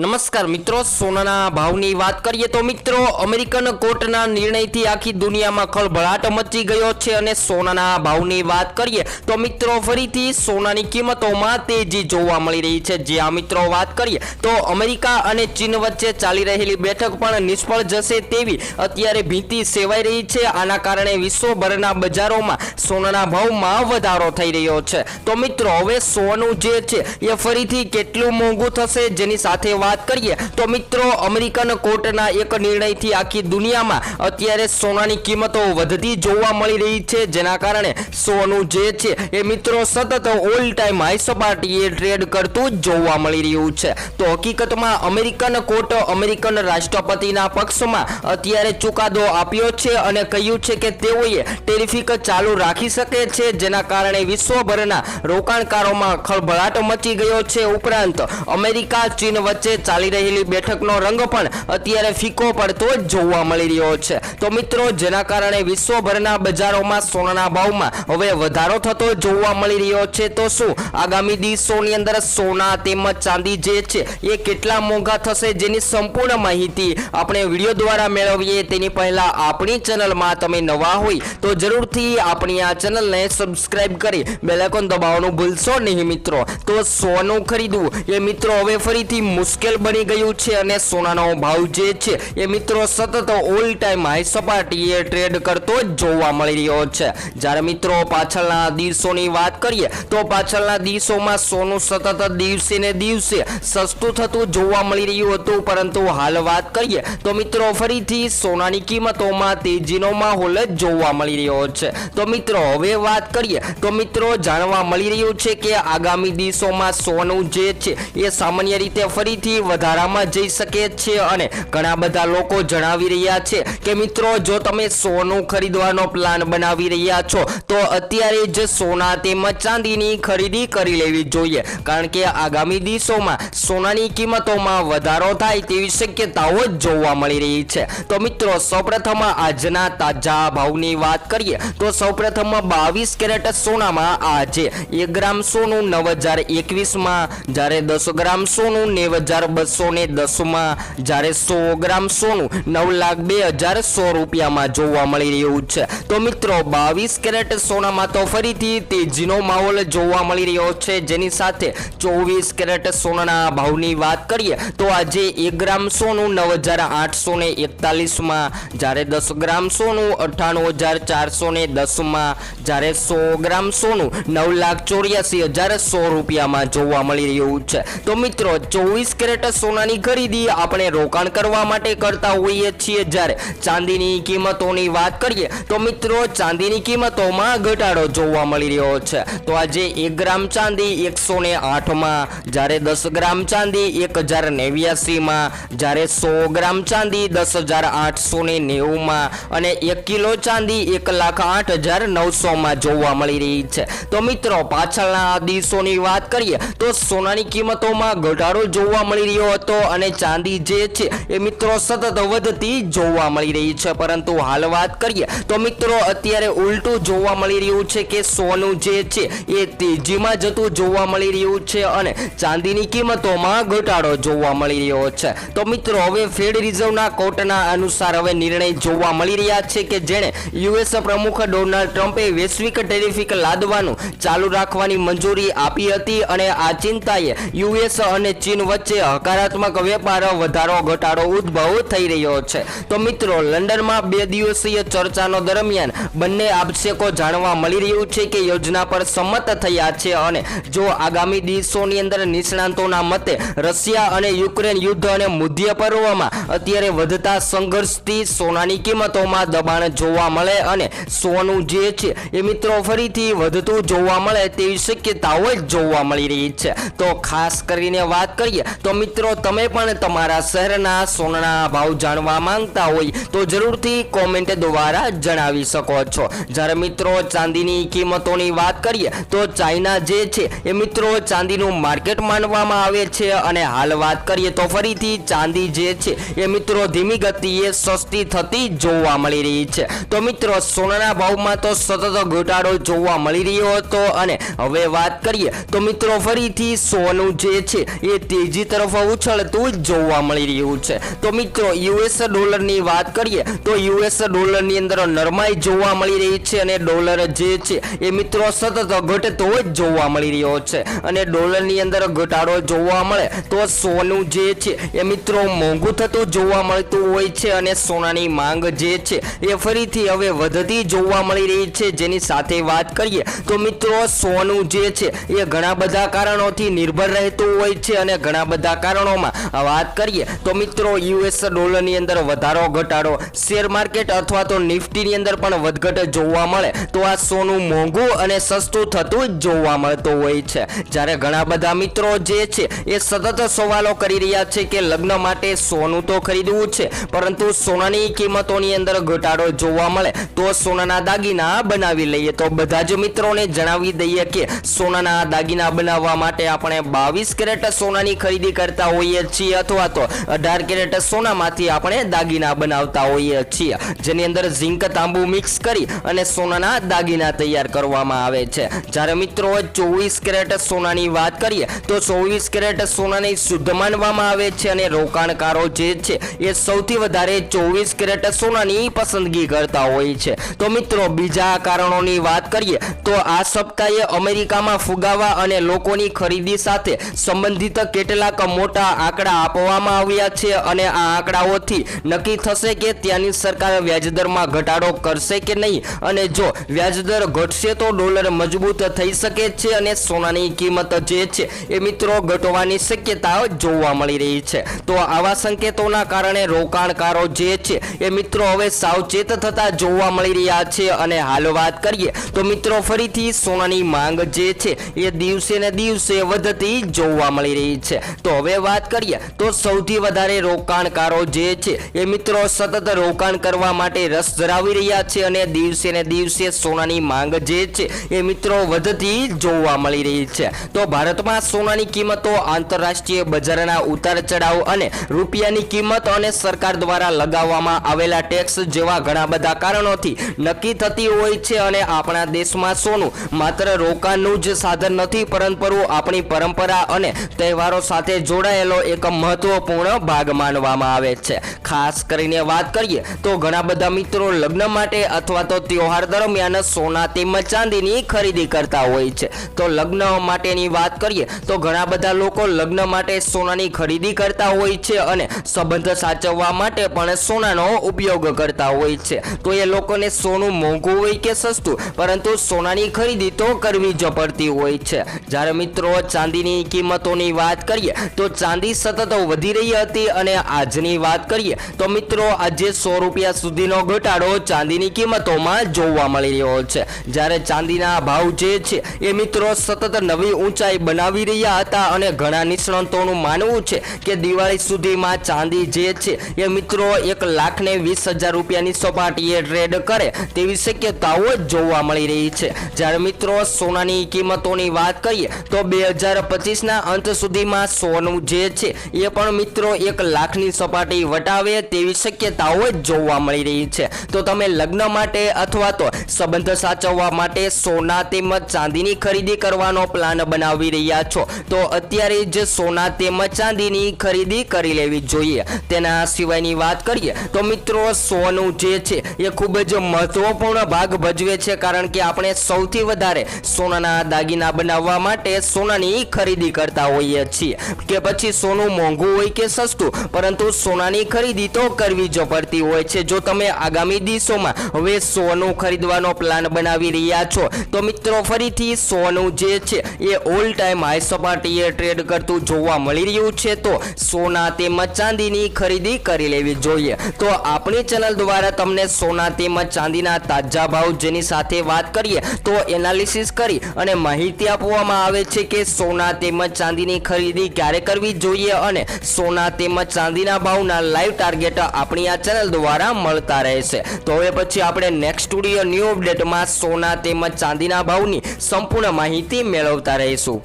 નમસ્કાર મિત્રો, સોનાના ભાવની વાત કરીએ તો મિત્રો, અમેરિકન કોર્ટના નિર્ણયથી આખી દુનિયામાં ખળભળાટ મચી ગયો છે અને સોનાના ભાવની વાત કરીએ તો મિત્રો, ફરીથી સોનાની કિંમતોમાં તેજી જોવા મળી રહી છે. જે આ મિત્રો વાત કરીએ તો અમેરિકા અને ચીન વચ્ચે ચાલી રહેલી બેઠક પણ નિષ્ફળ જશે તેવી અત્યારે ભીતિ સેવાઈ રહી છે. આના કારણે વિશ્વભરના બજારોમાં સોનાના ભાવમાં વધારો થઈ રહ્યો છે. તો મિત્રો, હવે સોનું જે છે, એ ફરીથી કેટલું મોંઘું થશે? જેની સાથે વાત કરીએ તો મિત્રો, અમેરિકન કોર્ટના એક નિર્ણયથી આખી દુનિયામાં અત્યારે સોનાની કિંમતો વધતી જોવા મળી રહી છે, જેના કારણે સોનું જે છે એ મિત્રો સતત ઓલ ટાઈમ હાઈ સપાટીએ ટ્રેડ કરતું જોવા મળી રહ્યું છે. તો હકીકતમાં અમેરિકન કોર્ટ અમેરિકન રાષ્ટ્રપતિના પક્ષમાં અત્યારે ચુકાદો આપ્યો છે અને કહ્યું છે કે તેઓએ ટેરિફિક ચાલુ રાખી શકે છે, જેના કારણે વિશ્વભરના રોકાણકારોમાં ખળભળાટ મચી ગયો છે. ઉપરાંત અમેરિકા, ચીન વચ્ચે ચાલી રહેલી બેઠકનો રંગ પણ અત્યારે ફીકો પડતો જોવા મળી રહ્યો છે. તો મિત્રો, જેના કારણે વિશ્વભરના બજારોમાં સોનાના ભાવમાં હવે વધારો થતો જોવા મળી રહ્યો છે, તો શું આગામી દિવસોની અંદર સોના તેમજ ચાંદી જે છે, એ કેટલા મોંઘા થશે જેની સંપૂર્ણ માહિતી આપણે વીડિયો દ્વારા મેળવીએ, તેની પહેલા આપણી ચેનલમાં તમે નવા હોય, તો જરૂરથી આપણી આ ચેનલને સબસ્ક્રાઇબ કરી બેલાઇકોન દબાવવાનું ભૂલશો નહીં મિત્રો. તો સોનું ખરીદવું એ મિત્રો હવે ફરીથી મુશ્કેલ બની ગયું છે અને સોનાનો ભાવ જે છે એ મિત્રો સતત ઓલ ટાઈમ હાઈ સપાટીએ ટ્રેડ કરતો જોવા મળી રહ્યો છે. જ્યારે મિત્રો પાછળના દિવસોની વાત કરીએ તો પાછળના દિવસોમાં સોનું સતત દિવસે ને દિવસે સસ્તું થતું જોવા મળી રહ્યું હતું. પરંતુ હાલ વાત કરીએ તો મિત્રો ફરીથી સોનાની કિંમતોમાં તેજીનો માહોલ જ જોવા મળી રહ્યો છે. તો મિત્રો હવે વાત કરીએ તો મિત્રો જાણવા મળી રહ્યું છે કે આગામી દિવસોમાં સોનું જે છે એ સામાન્ય રીતે ફરીથી વધારામાં જઈ શકે છે અને ઘણા બધા લોકો જણાવી રહ્યા છે કે મિત્રો, જો તમે સોનું ખરીદવાનો પ્લાન બનાવી રહ્યા છો, તો અત્યારે જ સોના તેમજ ચાંદીની ખરીદી કરી લેવી જોઈએ. કારણ કે આગામી દિવસોમાં સોનાની કિંમતોમાં વધારો થાય તેવી શક્યતાઓ જ જોવા મળી રહી છે. તો મિત્રો, સૌપ્રથમ આજના તાજા ભાવની વાત કરીએ, તો સૌપ્રથમ બાવીસ કેરેટ સોનામાં આજે એક ગ્રામ સોનું નવ હજાર એકવીસમાં, જ્યારે દસ ગ્રામ સોનું નેવ હજાર બસો ને દસમાં જ્યારે સો ગ્રામ સોનું નવ લાખ બે હજાર સો રૂપિયામાં જોવા મળી રહ્યું છે. તો મિત્રો, બાવીસ કેરેટ સોનામાં તો ફરીથી તેજીનો માહોલ જોવા મળી રહ્યો છે. જેની સાથે ચોવીસ કેરેટ સોનાના ભાવની વાત કરીએ, તો આજે એક ગ્રામ સોનું નવ હજાર આઠસો ને એકતાલીસમાં, જ્યારે દસ ગ્રામ સોનું અઠ્ઠાણું હજાર ચારસો ને દસમાં, જ્યારે સો ગ્રામ સોનું નવ લાખ ચોર્યાસી હજાર સો રૂપિયામાં જોવા મળી રહ્યું છે. તો મિત્રો, ચોવીસ કેરેટ સોનાની ખરીદી આપણે રોકાણ કરવા માટે કરતા હોઈએ છીએ. જ્યારે ચાંદીની કિંમતોની વાત કરીએ, તો મિત્રો ચાંદીની કિંમતોમાં ઘટાડો જોવા મળી રહ્યો છે. તો આજે એક ગ્રામ ચાંદી એકસો ને આઠમાં, જ્યારે દસ ગ્રામ ચાંદી એક હજાર નેવ્યાસીમાં, જ્યારે સો ગ્રામ ચાંદી દસ હજાર આઠસો ને નેવુંમાં અને એક કિલો ચાંદી એક લાખ આઠ હજાર નવસોમાં જોવા મળી રહી છે. તો મિત્રો પાછળના દિવસોની વાત કરીએ, તો સોનાની કિંમતોમાં ઘટાડો જોવા મળી રહ્યો હતો અને ચાંદી જે છે એ મિત્રો સતત વધતી જોવા મળી રહી છે. પરંતુ હાલ વાત કરીએ તો મિત્રો અત્યારે ઉલટું જોવા મળી રહ્યું છે કે સોનું જે છે એ તેજીમાં જતું જોવા મળી રહ્યું છે અને ચાંદીની કિંમતોમાં ઘટાડો જોવા મળી રહ્યો છે. તો મિત્રો હવે ફેડ રિઝર્વના કોર્ટના અનુસાર હવે નિર્ણય જોવા મળી રહ્યા છે કે જેણે યુએસ પ્રમુખ ડોનાલ્ડ ટ્રમ્પે વૈશ્વિક ટેરિફિક લાદવાનું ચાલુ રાખવાની મંજૂરી આપી હતી અને આ ચિંતાએ યુએસ અને ચીન વચ્ચે હકારાત્મક વેપાર વધારો ઘટાડો ઉદ્ભવ થઈ રહ્યો છે. તો મિત્રો, લંડનમાં બે દિવસીય ચર્ચાનો દરમિયાન બંને આક્ષેપો જાણવા મળી રહ્યું છે કે યોજના પર સંમત થયા છે અને જો આગામી દિવસોની અંદર નિષ્ણાંતોના મતે રશિયા અને યુક્રેન યુદ્ધ અને મુદ્ય પર્વમાં અત્યારે વધતા સંઘર્ષથી સોનાની કિંમતોમાં દબાણ જોવા મળે અને સોનું જે છે એ મિત્રો ફરીથી વધતું જોવા મળે તેવી શક્યતાઓ જ જોવા મળી રહી છે. તો ખાસ કરીને વાત કરીએ તો મિત્રો, તમે પણ તમારા શહેરના સોનાના ભાવ જાણવા માંગતા હોય તો જરૂરથી કોમેન્ટ દ્વારા જણાવી શકો છો. જ્યારે મિત્રો, ચાંદીની કિંમતોની વાત કરીએ તો ચાઇના જે છે એ મિત્રો, ચાંદીનું માર્કેટ માનવામાં આવે છે અને હાલ વાત કરીએ તો ફરીથી ચાંદી જે છે એ મિત્રો, ધીમી ગતિએ સસ્તી થતી જોવા મળી રહી છે. તો મિત્રો, સોનાના ભાવમાં તો સતત ઘટાડો જોવા મળી રહ્યો હતો અને હવે વાત કરીએ તો મિત્રો, ફરીથી સોનું જે છે એ તેજી તરફ તરફ ઉછળતું જોવા મળી રહ્યું છે. તો મિત્રો યુએસ ડોલરની વાત કરીએ, તો યુએસ ડોલરની અંદર નરમાઈ જોવા મળી રહી છે અને ડોલર જે છે, એ મિત્રો સતત ઘટતો જ જોવા મળી રહ્યો છે. અને ડોલરની અંદર ઘટાડો જોવા મળે, તો સોનું જે છે, એ મિત્રો મોંઘું થતું જોવા મળતું હોય છે અને સોનાની માંગ જે છે, એ ફરીથી હવે વધતી જોવા મળી રહી છે. જેની સાથે વાત કરીએ, તો મિત્રો, સોનું જે છે, એ ઘણા બધા કારણોથી નિર્ભર રહેતું હોય છે અને ઘણા બધા કારણોમાં વાત કરીએ તો મિત્રો યુએસ ડોલરની અંદર વધારો ઘટાડો શેર માર્કેટ અથવા તો નિફ્ટીની અંદર પણ વધઘટ જોવા મળે. તો આ સોનું મોંઘું અને સસ્તું થતું જોવા મળતું હોય છે. જ્યારે ઘણા બધા મિત્રો જે છે એ સતત સવાલો કરી રહ્યા છે કે લગ્ન માટે સોનું તો ખરીદવું છે, પરંતુ સોનાની કિંમતોની અંદર ઘટાડો જોવા મળે. તો સોનાના દાગીના બનાવી લઈએ. તો બધા જ મિત્રોને જણાવી દઈએ કે સોનાના દાગીના બનાવવા માટે આપણે બાવીસ કેરેટ સોનાની ખરીદી કરતા હોઈએ છીએ અથવા તો અઢાર કેરેટ સોનામાંથી આપણે દાગીના બનાવતા હોઈએ છીએ, જેની અંદર ઝીંક તાંબુ મિક્સ કરી અને સોનાના દાગીના તૈયાર કરવામાં આવે છે. જ્યારે મિત્રો ચોવીસ કેરેટ સોનાની વાત કરીએ, તો ચોવીસ કેરેટ સોનાને શુદ્ધ માનવામાં આવે છે અને રોકાણકારો જે છે, એ સૌથી વધારે ચોવીસ કેરેટ સોનાની પસંદગી કરતા હોય છે. તો મિત્રો, બીજા કારણોની વાત કરીએ, તો આ સપ્તાહે અમેરિકામાં ફુગાવા અને લોકોની ખરીદી સાથે સંબંધિત કેટલાક મોટા આંકડા આપવામાં આવ્યા છે અને આ આંકડાઓથી નક્કી થશે કે ત્યાંની સરકાર વ્યાજદરમાં ઘટાડો કરશે કે નહીં. અને જો વ્યાજદર ઘટશે તો ડોલર મજબૂત થઈ શકે છે અને સોનાની કિંમત જે છે એ મિત્રો ઘટવાની શક્યતા જોવા મળી રહી છે. તો આવા સંકેતોના કારણે રોકાણકારો જે છે એ મિત્રો હવે સાવચેત થતા જોવા મળી રહ્યા છે અને હાલ વાત કરીએ તો મિત્રો ફરીથી સોનાની માંગ જે છે એ દિવસે ને દિવસે વધતી જોવા મળી રહી છે. તો હવે વાત કરીએ તો સૌથી વધારે રોકાણકારો જે છે એ મિત્રો સતત રોકાણ કરવા માટે રસ ધરાવી રહ્યા છે અને દિવસે ને દિવસે સોનાની માંગ જે છે એ મિત્રો વધતી જોવા મળી રહી છે. તો ભારતમાં સોનાની કિંમતો આંતરરાષ્ટ્રીય બજારના ઉતાર ચઢાવ અને રૂપિયાની કિંમત અને સરકાર દ્વારા લગાવવામાં આવેલા ટેક્સ જેવા ઘણા બધા કારણોથી નક્કી થતી હોય છે અને આપણા દેશમાં સોનું માત્ર રોકાણનું જ સાધન નથી, પરંતુ આપણી પરંપરા અને તહેવારો સાથે જોડાયેલો એક મહત્વપૂર્ણ ભાગ માનવામાં આવે છે. ખાસ કરીને વાત કરીએ તો ઘણા બધા મિત્રો લગ્ન માટે અથવા તો તહેવાર દરમિયાન સોના તેમજ ચાંદીની ખરીદી કરતા હોય છે. તો લગ્ન માટેની વાત કરીએ તો ઘણા બધા લોકો લગ્ન માટે સોનાની ખરીદી કરતા હોય છે અને સંબંધ સાચવવા માટે પણ સોનાનો ઉપયોગ કરતા હોય છે. તો એ લોકોને સોનું મોંઘું હોય કે સસ્તું, પરંતુ સોનાની ખરીદી તો કરવી જ પડતી હોય છે. જ્યારે મિત્રો ચાંદીની કિંમતોની વાત કરીએ તો ચાંદી સતત વધી રહી હતી અને આજની વાત કરીએ તો મિત્રો, આજે સો રૂપિયા સુધીનો ઘટાડો ચાંદીની કિંમતોમાં જોવા મળી રહ્યો છે. જ્યારે ચાંદીના ભાવ જે છે, એ મિત્રો સતત નવી ઊંચાઈ બનાવી રહ્યા હતા અને ઘણા નિષ્ણાંતોનું માનવું છે કે દિવાળી સુધીમાં ચાંદી જે છે, એ મિત્રો એક લાખને વીસ હજાર રૂપિયાની સપાટીએ ટ્રેડ કરે તેવી શક્યતાઓ જોવા મળી રહી છે. જ્યારે મિત્રો સોનાની કિંમતોની વાત કરીએ તો બે હજાર પચીસના અંત સુધીમાં સોનું જે છે એ પણ મિત્રો એક લાખની સપાટી વટાવે તેવી શક્યતાઓ જોવા મળી રહી છે. તો તમે લગ્ન માટે અથવા તો સંબંધ સાચવવા માટે સોના તેમજ ચાંદીની ખરીદી કરવાનો પ્લાન બનાવી રહ્યા છો. તો અત્યારે જ સોના તેમજ ચાંદીની ખરીદી કરી લેવી જોઈએ. તેના સિવાયની વાત કરીએ તો મિત્રો સોનું જે છે એ ખૂબ જ મહત્વપૂર્ણ ભાગ ભજવે છે કારણ કે આપણે સૌથી વધારે સોનાના દાગીના બનાવવા માટે સોનાની ખરીદી કરતા હોઈએ છીએ. કે પછી સોનું મોંઘું હોય કે સસ્તું, પરંતુ સોનાની ખરીદી તો કરવી જ પડતી હોય છે. જો તમે આગામી દિવસોમાં હવે સોનું ખરીદવાનો પ્લાન બનાવી રહ્યા છો, તો મિત્રો ફરીથી સોનું જે છે એ ઓલ ટાઈમ હાઈ સપાટીએ ટ્રેડ કરતું જોવા મળી રહ્યું છે, તો સોના તેમજ ચાંદીની ખરીદી કરી લેવી જોઈએ. તો આપણી ચેનલ દ્વારા તમને સોના તેમજ ચાંદીના તાજા ભાવ જેની સાથે વાત કરીએ, તો એનાલિસિસ કરી અને માહિતી આપવામાં આવે છે કે સોના તેમજ ચાંદીની ખરીદી ક્યારે કરવી જોઈએ અને સોના તેમજ ચાંદીના ભાવના લાઈવ ટાર્ગેટ આપણી આ ચેનલ દ્વારા મળતા રહેશે. તો હવે પછી આપણે નેક્સ્ટ સ્ટુડિયો ન્યૂ અપડેટમાં સોના તેમજ ચાંદીના ભાવની સંપૂર્ણ માહિતી મેળવતા રહીશું.